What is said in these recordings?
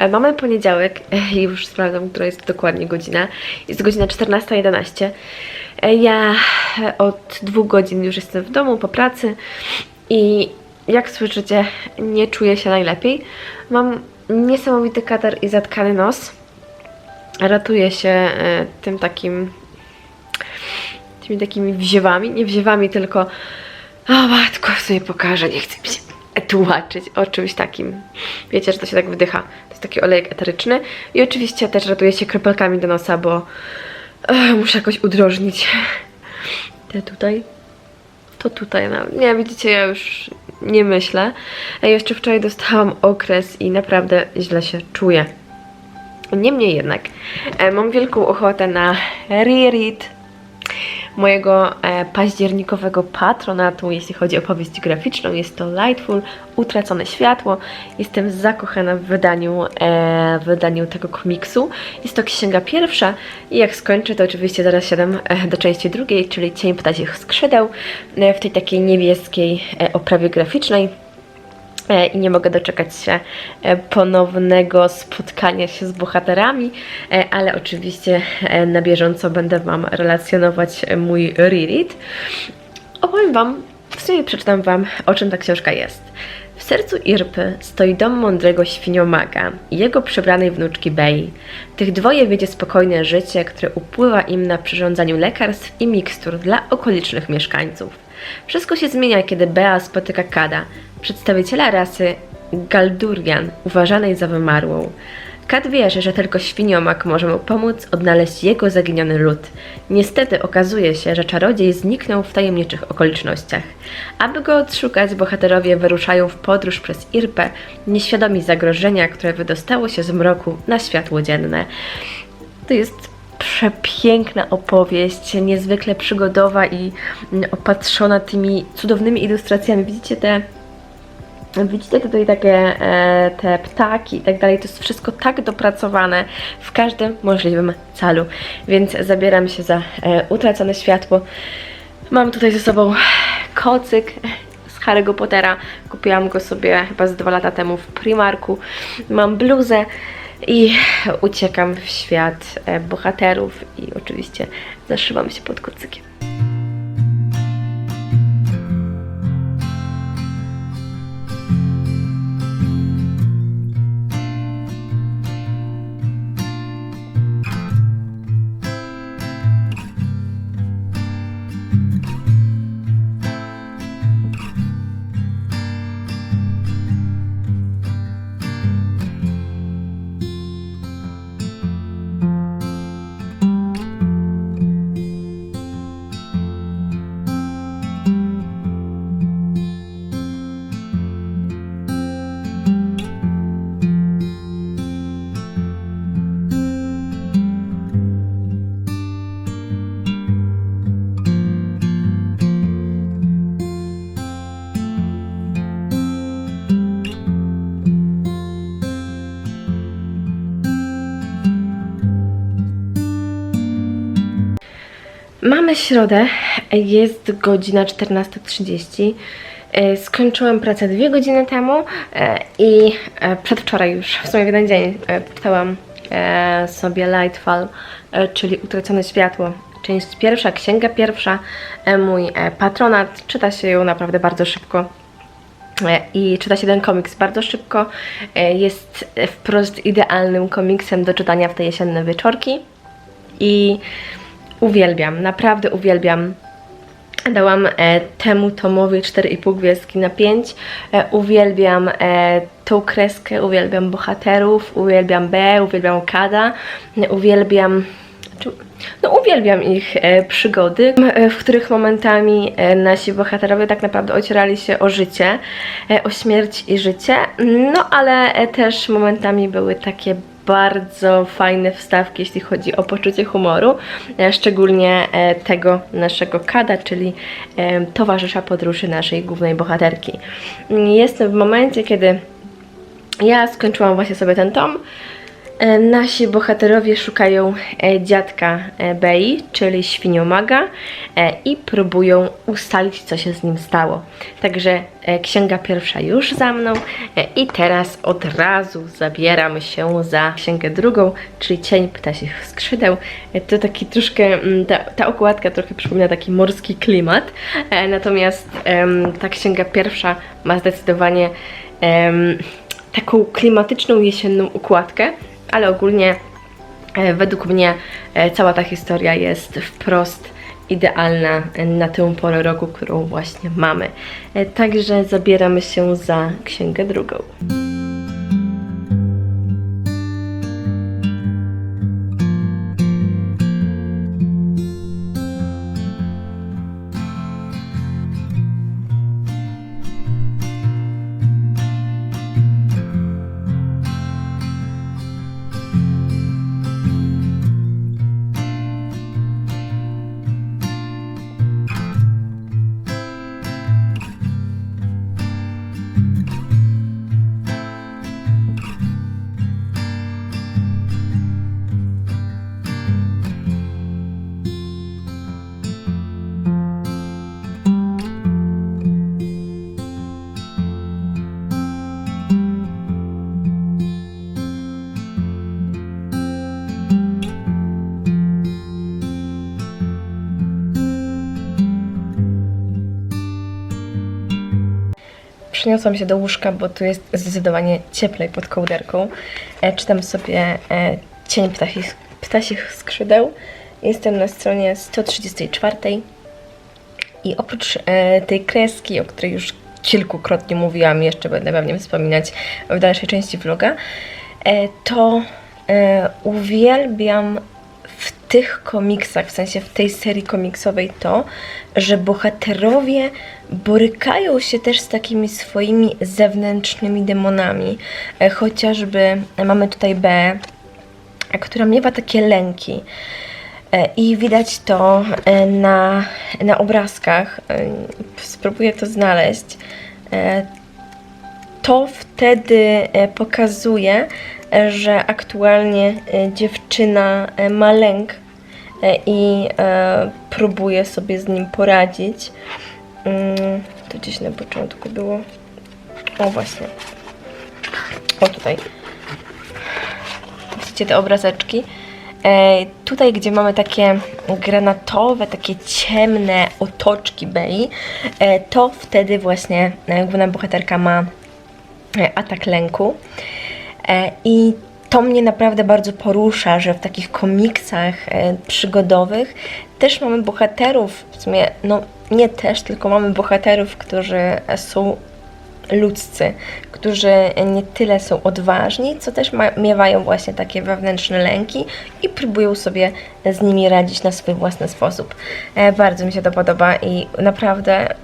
E, Mamy poniedziałek e, i już sprawdzam, która jest dokładnie godzina. Jest godzina 14.11. E, Ja od dwóch godzin już jestem w domu po pracy i jak słyszycie, nie czuję się najlepiej. Mam niesamowity katar i zatkany nos. Ratuję się tym takim tymi takimi wziewami, nie wziewami, tylko o matko, sobie pokażę, nie chcę mi się tłumaczyć o czymś takim. Wiecie, że to się tak wdycha. Taki olejek eteryczny. I oczywiście też ratuję się kropelkami do nosa, bo muszę jakoś udrożnić te tutaj. To tutaj, no, nie widzicie, ja już nie myślę. A jeszcze wczoraj dostałam okres i naprawdę źle się czuję. Niemniej jednak, e, mam wielką ochotę na reread mojego e, październikowego patronatu, jeśli chodzi o powieść graficzną. Jest to Lightful, Utracone Światło. Jestem zakochana w wydaniu, e, w wydaniu tego komiksu. Jest to księga pierwsza i jak skończę, to oczywiście zaraz siadam e, do części drugiej, czyli Cień Ptacich Skrzydeł, w tej takiej niebieskiej oprawie graficznej. E, i nie mogę doczekać się e, ponownego spotkania się z bohaterami, e, ale oczywiście na bieżąco będę Wam relacjonować mój reread. Opowiem Wam, w sumie przeczytam Wam, o czym ta książka jest. W sercu Irpy stoi dom mądrego świniomaga i jego przebranej wnuczki Bei. Tych dwoje wiedzie spokojne życie, które upływa im na przyrządzaniu lekarstw i mikstur dla okolicznych mieszkańców. Wszystko się zmienia, kiedy Bea spotyka Kada, przedstawiciela rasy Galdurian, uważanej za wymarłą. Kad wierzy, że tylko świniomak może mu pomóc odnaleźć jego zaginiony lud. Niestety okazuje się, że czarodziej zniknął w tajemniczych okolicznościach. Aby go odszukać, bohaterowie wyruszają w podróż przez Irpę, nieświadomi zagrożenia, które wydostało się z mroku na światło dzienne. To jest przepiękna opowieść, niezwykle przygodowa i mm, opatrzona tymi cudownymi ilustracjami. Widzicie te Widzicie tutaj takie e, te ptaki i tak dalej, to jest wszystko tak dopracowane w każdym możliwym celu. Więc zabieram się za e, utracone światło. Mam tutaj ze sobą kocyk z Harry'ego Pottera. Kupiłam go sobie chyba z dwa lata temu w Primarku. Mam bluzę i uciekam w świat e, bohaterów i oczywiście zaszywam się pod kocykiem. Mamy środę, jest godzina 14.30. E, Skończyłam pracę dwie godziny temu e, i e, przedwczoraj już, w sumie w jeden dzień, czytałam sobie Lightfall, czyli Utracone Światło. Część pierwsza, księga pierwsza, mój patronat. Czyta się ją naprawdę bardzo szybko. I czyta się ten komiks bardzo szybko. Jest wprost idealnym komiksem do czytania w te jesienne wieczorki i uwielbiam, naprawdę uwielbiam. Dałam e, temu tomowi 4,5 gwiazdki na 5. E, uwielbiam e, tą kreskę, uwielbiam bohaterów, uwielbiam B, uwielbiam Kada, uwielbiam czy- no, uwielbiam ich przygody, w których momentami nasi bohaterowie tak naprawdę ocierali się o życie, o śmierć i życie, no ale też momentami były takie bardzo fajne wstawki, jeśli chodzi o poczucie humoru, e, szczególnie e, tego naszego kada, czyli e, towarzysza podróży naszej głównej bohaterki. Mm, Jestem w momencie, kiedy ja skończyłam właśnie sobie ten tom Nasi bohaterowie szukają e, dziadka e, Bei, czyli świniomaga e, i próbują ustalić, co się z nim stało. Także e, księga pierwsza już za mną e, i teraz od razu zabieram się za księgę drugą, czyli Cień ptasich skrzydeł. E, To taki troszkę, mm, ta, ta okładka trochę przypomina taki morski klimat, e, natomiast ta księga pierwsza ma zdecydowanie taką klimatyczną jesienną układkę, ale ogólnie e, według mnie e, cała ta historia jest wprost idealna na tę porę roku, którą właśnie mamy. E, Także zabieramy się za księgę drugą. Przyniosłam się do łóżka, bo tu jest zdecydowanie cieplej pod kołderką. E, czytam sobie e, Cień ptasich, ptasich skrzydeł. Jestem na stronie 134. I oprócz e, tej kreski, o której już kilkukrotnie mówiłam, jeszcze będę pewnie wspominać w dalszej części vloga, to uwielbiam w tych komiksach, w sensie w tej serii komiksowej to, że bohaterowie borykają się też z takimi swoimi zewnętrznymi demonami. E, chociażby mamy tutaj B, która miewa takie lęki. E, I widać to e, na, na obrazkach. E, Spróbuję to znaleźć. E, To wtedy e, pokazuje, e, że aktualnie e, dziewczyna e, ma lęk e, i e, próbuje sobie z nim poradzić. Mm, To gdzieś na początku było. O, właśnie. O, tutaj. Widzicie te obrazeczki? E, tutaj, gdzie mamy takie granatowe, takie ciemne otoczki Bei, e, to wtedy właśnie e, główna bohaterka ma e, atak lęku. E, I to mnie naprawdę bardzo porusza, że w takich komiksach e, przygodowych też mamy bohaterów, w sumie, no nie też, tylko mamy bohaterów, którzy są ludzcy, którzy nie tyle są odważni, co też miewają właśnie takie wewnętrzne lęki i próbują sobie z nimi radzić na swój własny sposób. E, bardzo mi się to podoba i naprawdę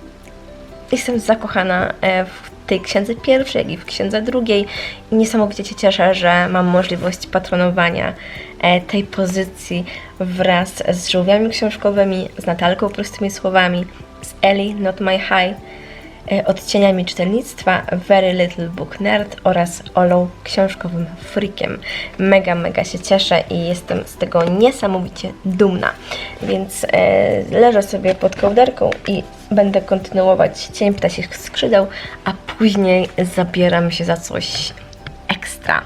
jestem zakochana e, w tej księdze pierwszej, jak i w księdze drugiej i niesamowicie się cieszę, że mam możliwość patronowania e, tej pozycji wraz z żółwiami książkowymi, z Natalką Prostymi Słowami, z Ellie Not My High, e, odcieniami czytelnictwa, Very Little Book Nerd oraz Olą książkowym freakiem. Mega, mega się cieszę i jestem z tego niesamowicie dumna. Więc e, leżę sobie pod kołderką i będę kontynuować Cień Ptasich Skrzydeł, a później zabieram się za coś ekstra,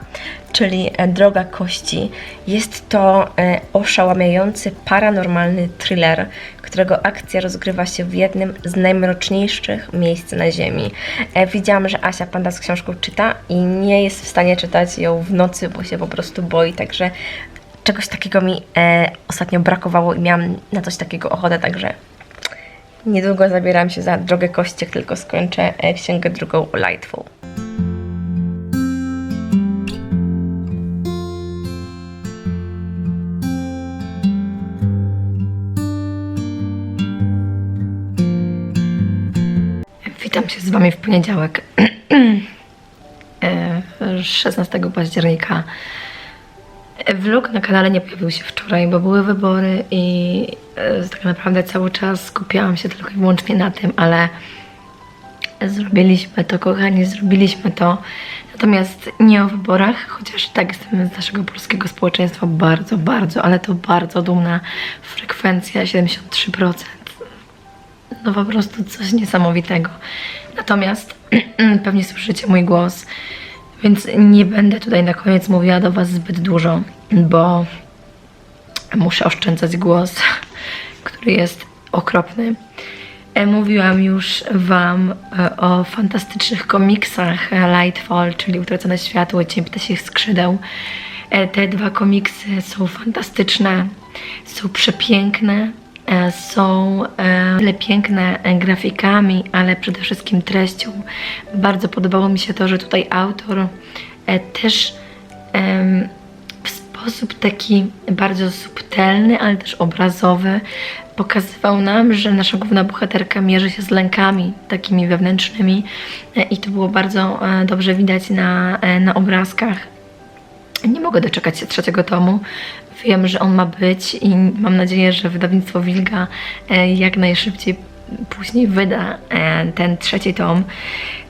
czyli e, Droga Kości. Jest to e, oszałamiający, paranormalny thriller, którego akcja rozgrywa się w jednym z najmroczniejszych miejsc na Ziemi. E, widziałam, że Asia Panda z książką czyta i nie jest w stanie czytać ją w nocy, bo się po prostu boi, także czegoś takiego mi ostatnio brakowało i miałam na coś takiego ochotę, także niedługo zabieram się za Drogę Kości, jak tylko skończę e, księgę drugą Lightful. Witam się z Wami w poniedziałek, e, 16 października. Vlog na kanale nie pojawił się wczoraj, bo były wybory i e, tak naprawdę cały czas skupiałam się tylko i wyłącznie na tym, ale zrobiliśmy to, kochani, zrobiliśmy to. Natomiast nie o wyborach, chociaż tak jestem z naszego polskiego społeczeństwa bardzo, bardzo, ale to bardzo dumna. Frekwencja 73%. No po prostu coś niesamowitego. Natomiast pewnie słyszycie mój głos, więc nie będę tutaj na koniec mówiła do Was zbyt dużo, bo muszę oszczędzać głos, który jest okropny. E, Mówiłam już Wam e, o fantastycznych komiksach e, Lightfall, czyli Utracone Światło, Cień Ptasich Skrzydeł. Te dwa komiksy są fantastyczne, są przepiękne, są tyle piękne grafikami, ale przede wszystkim treścią. Bardzo podobało mi się to, że tutaj autor też sposób taki bardzo subtelny, ale też obrazowy pokazywał nam, że nasza główna bohaterka mierzy się z lękami takimi wewnętrznymi e, i to było bardzo e, dobrze widać na, e, na obrazkach. Nie mogę doczekać się trzeciego tomu. Wiem, że on ma być i mam nadzieję, że wydawnictwo Wilga jak najszybciej później wyda e, ten trzeci tom.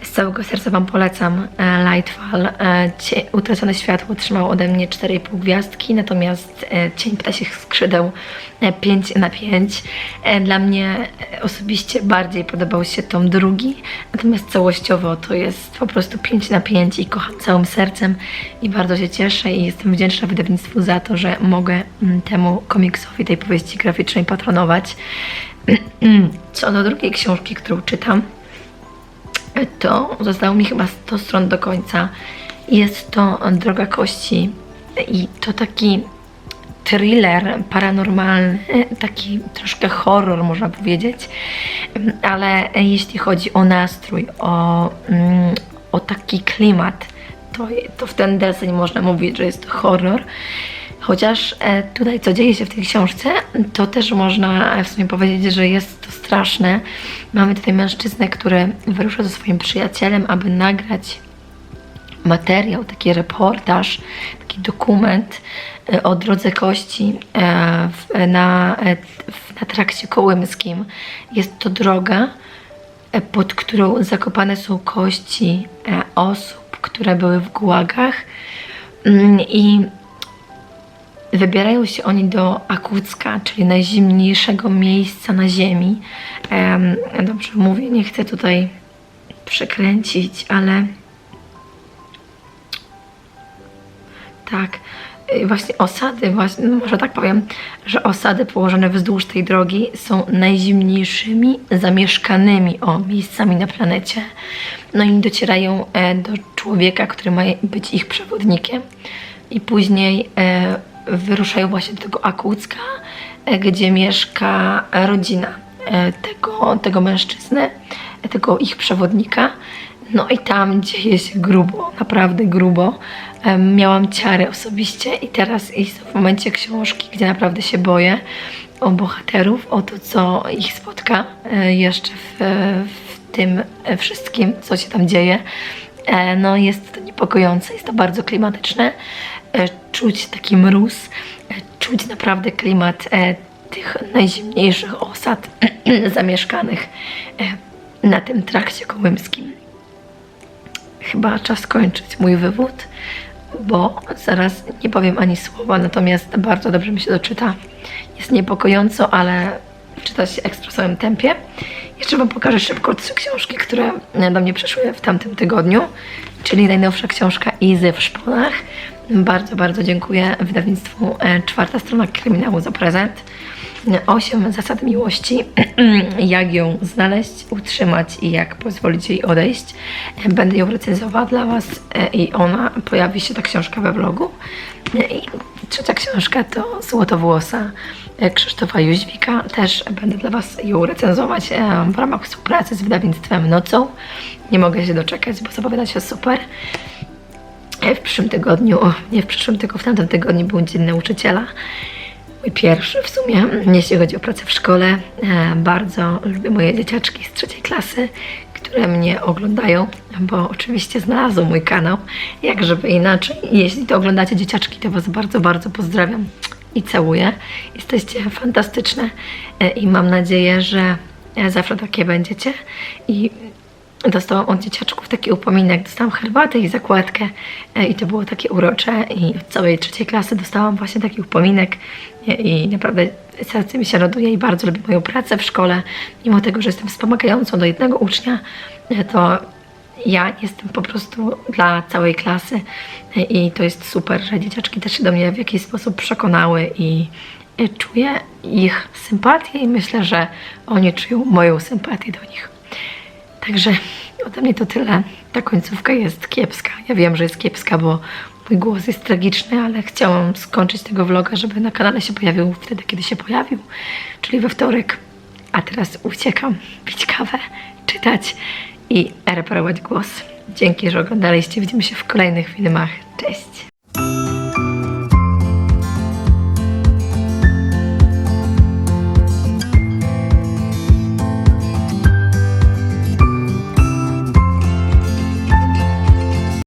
Z całego serca Wam polecam e, Lightfall. E, Utracone światło trzymało ode mnie 4,5 gwiazdki, natomiast Cień Ptasich Skrzydeł e, 5 na 5. E, Dla mnie osobiście bardziej podobał się tom drugi, natomiast całościowo to jest po prostu 5 na 5 i kocham całym sercem i bardzo się cieszę i jestem wdzięczna wydawnictwu za to, że mogę mm, temu komiksowi, tej powieści graficznej patronować. Co do drugiej książki, którą czytam, to zostało mi chyba 100 stron do końca. Jest to Droga Kości i to taki thriller paranormalny, taki troszkę horror można powiedzieć, ale jeśli chodzi o nastrój, o, mm, o taki klimat, to, to w ten deseń można mówić, że jest to horror. Chociaż e, tutaj, co dzieje się w tej książce, to też można w sumie powiedzieć, że jest to straszne. Mamy tutaj mężczyznę, który wyrusza ze swoim przyjacielem, aby nagrać materiał, taki reportaż, taki dokument e, o drodze kości e, na, na trakcie kołymskim. Jest to droga, pod którą zakopane są kości osób, które były w gułagach. Mm, I wybierają się oni do Akucka, czyli najzimniejszego miejsca na Ziemi. Em, dobrze mówię, nie chcę tutaj przekręcić, ale tak. y, Właśnie osady, właśnie, no może tak powiem, że osady położone wzdłuż tej drogi są najzimniejszymi zamieszkanymi o, miejscami na planecie. No i docierają e, do człowieka, który ma być ich przewodnikiem. I później e, wyruszają właśnie do tego Akucka, e, gdzie mieszka rodzina e, tego, tego mężczyzny, e, tego ich przewodnika. No i tam dzieje się grubo, naprawdę grubo. Miałam ciary osobiście i teraz jest w momencie książki, gdzie naprawdę się boję o bohaterów, o to, co ich spotka jeszcze w, w tym wszystkim, co się tam dzieje. E, No jest to niepokojące, jest to bardzo klimatyczne. E, Czuć taki mróz, e, czuć naprawdę klimat tych najzimniejszych osad zamieszkanych na tym trakcie kołymskim. Chyba czas kończyć mój wywód, bo zaraz nie powiem ani słowa, natomiast bardzo dobrze mi się to czyta. Jest niepokojąco, ale czyta się ekspresowym tempie. Jeszcze Wam pokażę szybko trzy książki, które do mnie przyszły w tamtym tygodniu, czyli najnowsza książka Izy w szponach. Bardzo, bardzo dziękuję wydawnictwu e, Czwarta Strona Kryminału za prezent. Osiem zasad miłości, jak ją znaleźć, utrzymać i jak pozwolić jej odejść. Będę ją recenzowała dla Was e, i ona, pojawi się ta książka we vlogu. I trzecia książka to Złotowłosa Krzysztofa Jóźwika. Też będę dla Was ją recenzować e, w ramach współpracy z wydawnictwem Nocą. Nie mogę się doczekać, bo zapowiada się super. E, W przyszłym tygodniu, nie w przyszłym, tylko w tamtym tygodniu był Dzień Nauczyciela. Mój pierwszy w sumie, jeśli chodzi o pracę w szkole. E, bardzo lubię moje dzieciaczki z trzeciej klasy, które mnie oglądają, bo oczywiście znalazły mój kanał, jak żeby inaczej. Jeśli to oglądacie dzieciaczki, to Was bardzo, bardzo pozdrawiam i całuję. Jesteście fantastyczne e, i mam nadzieję, że e, zawsze takie będziecie. I dostałam od dzieciaczków taki upominek, dostałam herbatę i zakładkę e, i to było takie urocze i od całej trzeciej klasy dostałam właśnie taki upominek i naprawdę serce mi się raduje i bardzo lubię moją pracę w szkole, mimo tego, że jestem wspomagającą do jednego ucznia, e, to ja jestem po prostu dla całej klasy e, i to jest super, że dzieciaczki też się do mnie w jakiś sposób przekonały i e, czuję ich sympatię i myślę, że oni czują moją sympatię do nich. Także ode mnie to tyle. Ta końcówka jest kiepska. Ja wiem, że jest kiepska, bo mój głos jest tragiczny, ale chciałam skończyć tego vloga, żeby na kanale się pojawił wtedy, kiedy się pojawił, czyli we wtorek. A teraz uciekam pić kawę, czytać i reparować głos. Dzięki, że oglądaliście. Widzimy się w kolejnych filmach. Cześć!